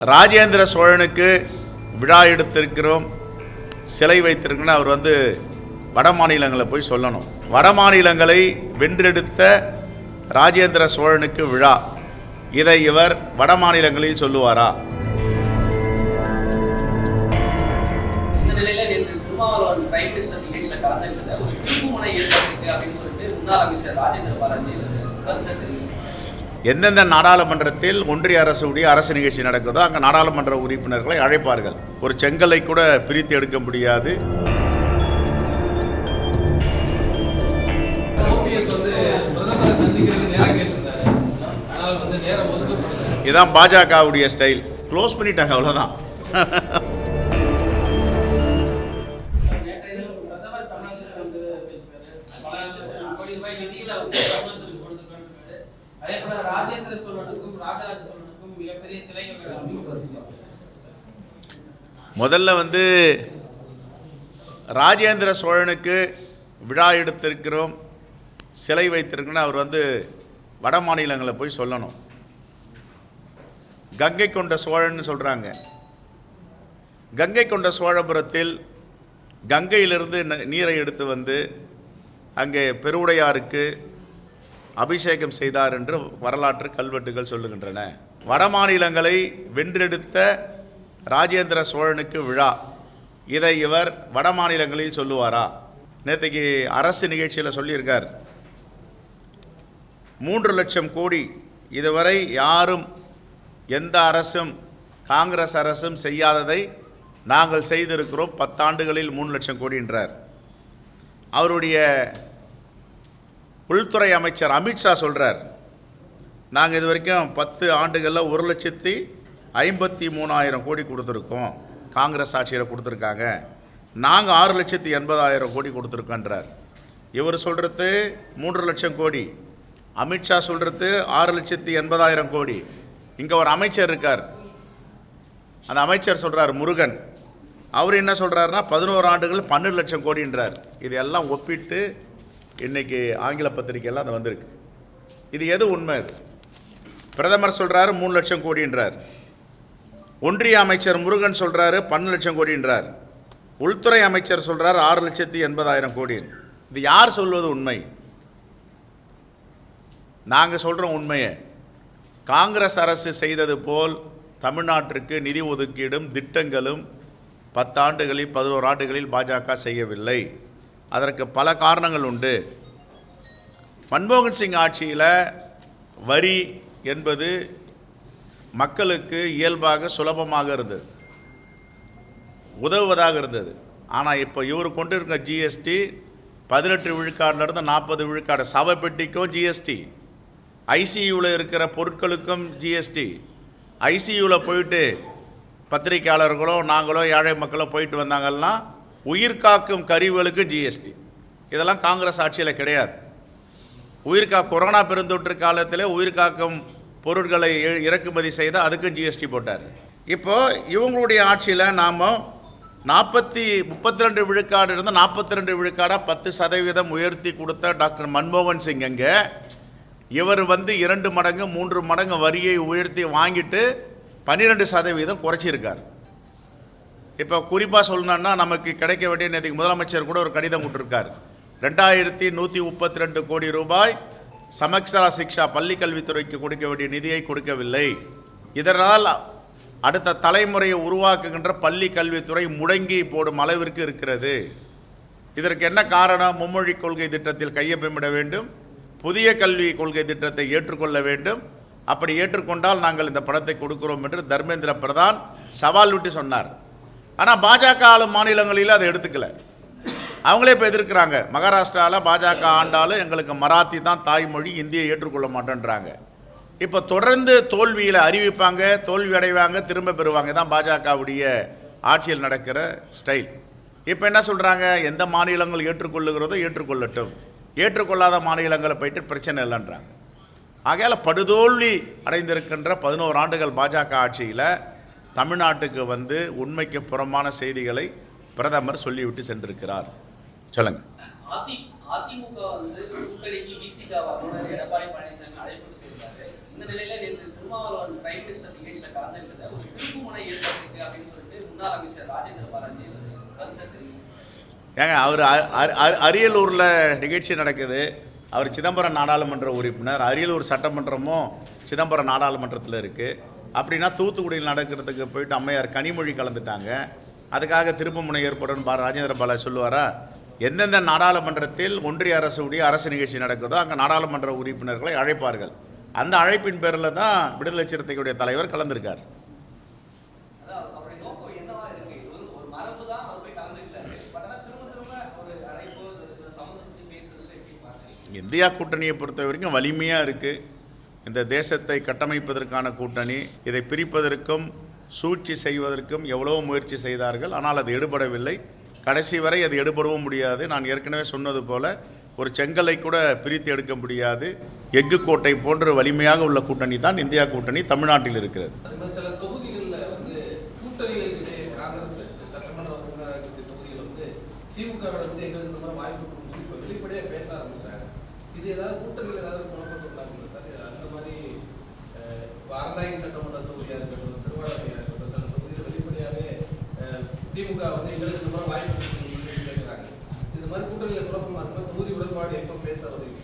ராஜேந்திர சோழனுக்கு விழா எடுத்திருக்கிறோம் சிலை வைத்திருக்குன்னு அவர் வந்து வட மாநிலங்களை போய் சொல்லணும். வட மாநிலங்களை வென்றெடுத்த ராஜேந்திர சோழனுக்கு விழா. இதை இவர் வட மாநிலங்களில் சொல்லுவாரா? அப்படின்னு சொல்லிட்டு முன்னாள் அமைச்சர் ராஜேந்திர பாலாஜி கருத்தை எந்தெந்த நாடாளுமன்றத்தில் ஒன்றிய அரசுடைய அரசு நிகழ்ச்சி நடக்குதோ அங்கே நாடாளுமன்ற உறுப்பினர்களை அழைப்பார்கள். ஒரு செங்கலை கூட பிரித்து எடுக்க முடியாது. இதுதான் பாஜகவுடைய ஸ்டைல் க்ளோஸ் பண்ணிட்டாங்க அவ்வளோதான் ராஜேந்திர சோழனுக்கும் ராஜராஜ சோழனுக்கும் மிகப்பெரிய சிலைகள் முதல்ல வந்து ராஜேந்திர சோழனுக்கு விழா எடுத்திருக்கிறோம் சிலை வைத்திருக்கிறோம்னு அவர் வந்து வட மாநிலங்களை போய் சொல்லணும். கங்கை கொண்ட சோழன்னு சொல்கிறாங்க கங்கை கொண்ட சோழபுரத்தில் கங்கையிலிருந்து நீரை எடுத்து வந்து அங்கே பெருவுடையாருக்கு அபிஷேகம் செய்தார் என்று வரலாற்று கல்வெட்டுகள் சொல்லுகின்றன. வட மாநிலங்களை வென்றெடுத்த ராஜேந்திர சோழனுக்கு விழா. இதை இவர் வட மாநிலங்களில் சொல்லுவாரா? நேற்றுக்கு அரசு நிகழ்ச்சியில் சொல்லியிருக்கார். மூன்று லட்சம் கோடி இதுவரை யாரும் எந்த அரசும் காங்கிரஸ் அரசும் செய்யாததை நாங்கள் செய்திருக்கிறோம். பத்தாண்டுகளில் மூணு லட்சம் கோடி என்றார் அவருடைய உள்துறை அமைச்சர் அமித்ஷா சொல்கிறார் நாங்கள் இது வரைக்கும் பத்து ஆண்டுகளில் ஒரு லட்சத்தி ஐம்பத்தி மூணாயிரம் கோடி கொடுத்துருக்கோம். காங்கிரஸ் ஆட்சியில் கொடுத்துருக்காங்க. நாங்கள் ஆறு லட்சத்தி எண்பதாயிரம் கோடி கொடுத்துருக்கோன்றார். இவர் சொல்கிறது மூன்று லட்சம் கோடி. அமித்ஷா சொல்கிறது ஆறு லட்சத்தி எண்பதாயிரம் கோடி. இங்கே ஒரு அமைச்சர் இருக்கார். அந்த அமைச்சர் சொல்கிறார் முருகன் அவர் என்ன சொல்கிறாருன்னா பதினோரு ஆண்டுகள் பன்னெண்டு லட்சம் கோடின்றார். இது எல்லாம் ஒப்பிட்டு இன்றைக்கி ஆங்கில பத்திரிக்கையெல்லாம் அது வந்திருக்கு. இது எது உண்மை பிரதமர் சொல்கிறாரு மூணு லட்சம் கோடின்றார். ஒன்றிய அமைச்சர் முருகன் சொல்கிறாரு பன்னெண்டு லட்சம் கோடின்றார். உள்துறை அமைச்சர் சொல்கிறார் ஆறு லட்சத்தி எண்பதாயிரம் கோடி. இது யார் சொல்வது உண்மை? நாங்கள் சொல்கிறோம் உண்மையை. காங்கிரஸ் அரசு செய்தது போல் தமிழ்நாட்டிற்கு நிதி ஒதுக்கீடும் திட்டங்களும் பத்தாண்டுகளில் பதினோரு ஆண்டுகளில் பாஜக செய்யவில்லை. அதற்கு பல காரணங்கள் உண்டு. மன்மோகன் சிங் ஆட்சியில் வரி என்பது மக்களுக்கு இயல்பாக சுலபமாக இருந்தது. உதவுவதாக இருந்தது. ஆனால் இப்போ இவர் கொண்டிருக்க ஜிஎஸ்டி பதினெட்டு விழுக்காடுலேருந்து நாற்பது விழுக்காடு சவப்பெட்டிக்கும் ஜிஎஸ்டி ஐசியூவில் இருக்கிற பொருட்களுக்கும் ஜிஎஸ்டி ஐசியூவில் போயிட்டு பத்திரிக்கையாளர்களோ நாங்களோ ஏழை மக்களோ போயிட்டு வந்தாங்கன்னா உயிர் காக்கும் கருவிகளுக்கும் ஜிஎஸ்டி இதெல்லாம் காங்கிரஸ் ஆட்சியில் கிடையாது. உயிர்கா கொரோனா பெருந்தொற்று காலத்தில் உயிர் காக்கும் பொருட்களை இ- இறக்குமதி செய்த அதுக்கும் ஜிஎஸ்டி போட்டார். இப்போது இவங்களுடைய ஆட்சியில் நாம் நாற்பத்தி முப்பத்தி ரெண்டு விழுக்காடு இருந்து நாற்பத்தி ரெண்டு விழுக்காடாக பத்து சதவீதம் உயர்த்தி கொடுத்த டாக்டர் மன்மோகன் சிங் அங்கே. இவர் வந்து இரண்டு மடங்கு மூன்று மடங்கு வரியை உயர்த்தி வாங்கிட்டு பன்னிரெண்டு சதவீதம் குறைச்சிருக்கார். இப்போ குறிப்பாக சொல்லணும்னா நமக்கு கிடைக்க வேண்டிய நேற்றுக்கு முதலமைச்சர் கூட ஒரு கடிதம் விட்டுருக்கார். ரெண்டாயிரத்தி நூற்றி முப்பத்தி ரெண்டு கோடி ரூபாய் சமக்ஷரா சிக்ஷா பள்ளி கல்வித்துறைக்கு கொடுக்க வேண்டிய நிதியை கொடுக்கவில்லை. இதனால் அடுத்த தலைமுறையை உருவாக்குகின்ற பள்ளி கல்வித்துறை முடங்கி போடும் அளவிற்கு இருக்கிறது. இதற்கு என்ன காரணம்? மும்மொழி கொள்கை திட்டத்தில் கையொப்பமிட வேண்டும். புதிய கல்வி கொள்கை திட்டத்தை ஏற்றுக்கொள்ள வேண்டும். அப்படி ஏற்றுக்கொண்டால் நாங்கள் இந்த படத்தை கொடுக்கிறோம் என்று தர்மேந்திர பிரதான் சவால் விட்டு சொன்னார். ஆனால் பாஜக ஆளும் மாநிலங்களில் அதை எடுத்துக்கல. அவங்களே இப்போ எதிர்க்கிறாங்க. மகாராஷ்டிராவில் பாஜக ஆண்டாலும் எங்களுக்கு மராத்தி தான் தாய்மொழி இந்தியை ஏற்றுக்கொள்ள மாட்டேன்றாங்க. இப்போ தொடர்ந்து தோல்வியில் அறிவிப்பாங்க தோல்வி அடைவாங்க திரும்ப பெறுவாங்க. தான் பாஜகவுடைய ஆட்சியில் நடக்கிற ஸ்டைல். இப்போ என்ன சொல்கிறாங்க எந்த மாநிலங்கள் ஏற்றுக்கொள்ளுகிறதோ ஏற்றுக்கொள்ளட்டும். ஏற்றுக்கொள்ளாத மாநிலங்களை போயிட்டு பிரச்சனை இல்லைன்றாங்க. ஆகையால் படுதோல்வி அடைந்திருக்கின்ற பதினோரு ஆண்டுகள் பாஜக ஆட்சியில் தமிழ்நாட்டுக்கு வந்து உண்மைக்கு புறமான செய்திகளை பிரதமர் சொல்லிவிட்டு சென்றிருக்கிறார். சொல்லுங்க. ஏங்க அவர் அரியலூரில் நிகழ்ச்சி நடக்குது. அவர் சிதம்பரம் நாடாளுமன்ற உறுப்பினர். அரியலூர் சட்டமன்றமும் சிதம்பரம் நாடாளுமன்றத்தில் இருக்குது அப்படின்னா தூத்துக்குடியில் நடக்கிறதுக்கு போயிட்டு அம்மையார் கனிமொழி கலந்துட்டாங்க. அதுக்காக திருப்புமுனை ஏற்படும் பா ராஜேந்திர பாலா சொல்லுவாரா? எந்தெந்த நாடாளுமன்றத்தில் ஒன்றிய அரசுடைய அரசு நிகழ்ச்சி நடக்குதோ அங்கே நாடாளுமன்ற உறுப்பினர்களை அழைப்பார்கள். அந்த அழைப்பின் பேரில் தான் விடுதலை சிறுத்தைகளுடைய தலைவர் கலந்திருக்கார். இந்தியா கூட்டணியை பொறுத்த வரைக்கும் வலிமையாக இருக்குது இந்த தேசத்தை கட்டமைப்பதற்கான கூட்டணி இதை பிரிப்பதற்கும் சூழ்ச்சி செய்வதற்கும் எவ்வளவோ முயற்சி செய்தார்கள். ஆனால் அது எடுபடவில்லை. கடைசி வரை அது எடுபடவும் முடியாது. நான் ஏற்கனவே சொன்னது போல ஒரு செங்கலை கூட பிரித்து எடுக்க முடியாது. எஃகு கோட்டை போன்ற வலிமையாக உள்ள கூட்டணி தான் இந்தியா கூட்டணி தமிழ்நாட்டில் இருக்கிறது. திமுக இது ஏதாவது கூட்டணியில் ஏதாவது மாதிரி அறந்தாங்கி சட்டமன்ற தொகுதியாக இருக்கட்டும் திருவாரூரையாக இருக்கட்டும் சில தொகுதிகள் வெளிப்படையாகவே திமுக வந்து எங்களுக்கு இந்த மாதிரி வாய்ப்பு பேசுகிறாங்க இந்த மாதிரி கூட்டணியில் குழப்பமா அந்த மாதிரி தொகுதி உடன்பாடு எப்போ பேச வருவீங்க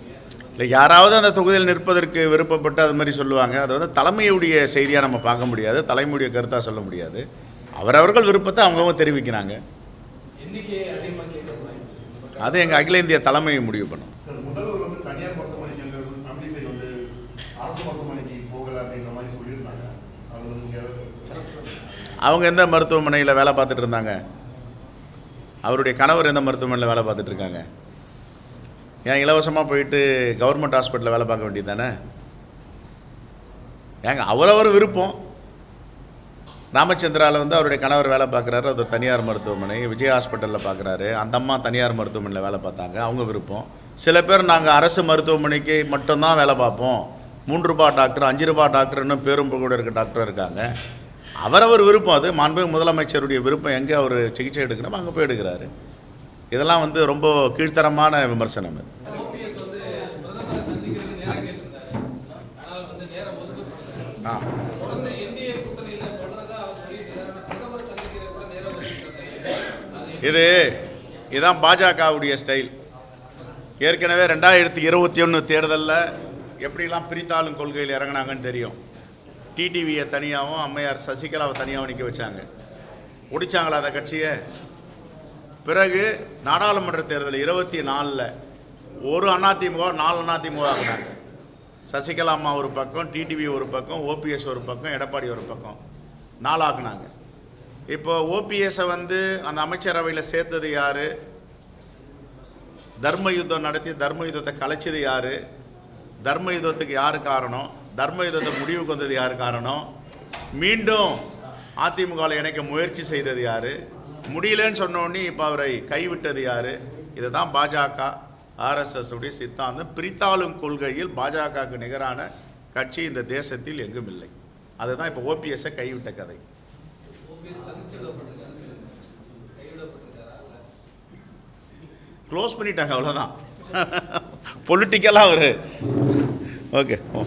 இல்லை யாராவது அந்த தொகுதியில் நிற்பதற்கு விருப்பப்பட்டு அது மாதிரி சொல்லுவாங்க. அது வந்து தலைமையுடைய செய்தியாக நம்ம பார்க்க முடியாது தலைமையுடைய கருத்தாக சொல்ல முடியாது. அவரவர்கள் விருப்பத்தை அவங்கவுங்க தெரிவிக்கிறாங்க. அது எங்கள் அகில இந்திய தலைமை முடிவு பண்ணும் சார் முதல்வர் வந்து தனியார் மருத்துவமனைக்கு எங்க தமிழிசை வந்து அரசு மருத்துவமனைக்கு போகல அப்படின்ற மாதிரி சொல்லியிருந்தாங்க அது வந்து நீங்க அவங்க எந்த மருத்துவமனையில் வேலை பார்த்துட்டு இருந்தாங்க? அவருடைய கணவர் எந்த மருத்துவமனையில் வேலை பார்த்துட்ருக்காங்க ஏன் இலவசமாக போயிட்டு கவர்மெண்ட் ஹாஸ்பிட்டலில் வேலை பார்க்க வேண்டியது தானே ஏங்க அவரவர் விருப்பம். ராமச்சந்திராவில் வந்து அவருடைய கணவர் வேலை பார்க்குறாரு அது தனியார் மருத்துவமனை விஜய் ஹாஸ்பிட்டலில் பார்க்குறாரு அந்த அம்மா தனியார் மருத்துவமனையில் வேலை பார்த்தாங்க அவங்க விருப்பம். சில பேர் நாங்கள் அரசு மருத்துவமனைக்கு மட்டும்தான் வேலை பார்ப்போம். மூன்று ரூபா டாக்டர் அஞ்சு ரூபா டாக்டர்னு பேரும் கூட இருக்க டாக்டர் இருக்காங்க. அவரவர் விருப்பம் அது. மாண்பு முதலமைச்சருடைய விருப்பம் எங்கே அவர் சிகிச்சை எடுக்கணுமோ அங்கே போய் எடுக்கிறாரு. இதெல்லாம் வந்து ரொம்ப கீழ்த்தரமான விமர்சனம் இது ஆ. இது இதான் பாஜகவுடைய ஸ்டைல். ஏற்கனவே ரெண்டாயிரத்தி இருபத்தி ஒன்று தேர்தலில் எப்படிலாம் பிரித்தாளும் கொள்கையில் இறங்குனாங்கன்னு தெரியும். டிடிவியை தனியாகவும் அம்மையார் சசிகலாவை தனியாகவும் நிற்க வச்சாங்க. முடிச்சாங்களா அந்த கட்சியை? பிறகு நாடாளுமன்ற தேர்தல் இருபத்தி நாலில் ஒரு அதிமுக நாலு அதிமுக ஆகினாங்க சசிகலா அம்மா ஒரு பக்கம் டிடிவி ஒரு பக்கம் ஓபிஎஸ் ஒரு பக்கம் எடப்பாடி ஒரு பக்கம். நாலாக்குனாங்க இப்போ ஓபிஎஸ்ஸை வந்து அந்த அமைச்சரவையில் சேர்த்தது யார்? தர்ம யுத்தம் நடத்தி தர்ம யுத்தத்தை கலைச்சது யார்? தர்ம யுத்தத்துக்கு யார் காரணம்? தர்ம யுத்தத்தை முடிவுக்கு வந்தது யார் காரணம்? மீண்டும் அதிமுகவில் இணைக்க முயற்சி செய்தது யார்? முடியலன்னு சொன்னோடனே இப்போ அவரை கைவிட்டது யார்? இதை தான் பாஜக ஆர்எஸ்எஸ் உடைய சித்தாந்தம். பிரித்தாளும் கொள்கையில் பாஜகவுக்கு நிகரான கட்சி இந்த தேசத்தில் எங்கும் இல்லை. அதுதான் இப்போ ஓபிஎஸ்ஸை கைவிட்ட கதை. க்ளோஸ் பண்ணிட்டாங்க அவ்வளோதான் பொலிட்டிக்கலாக அவர். ஓகே ஓ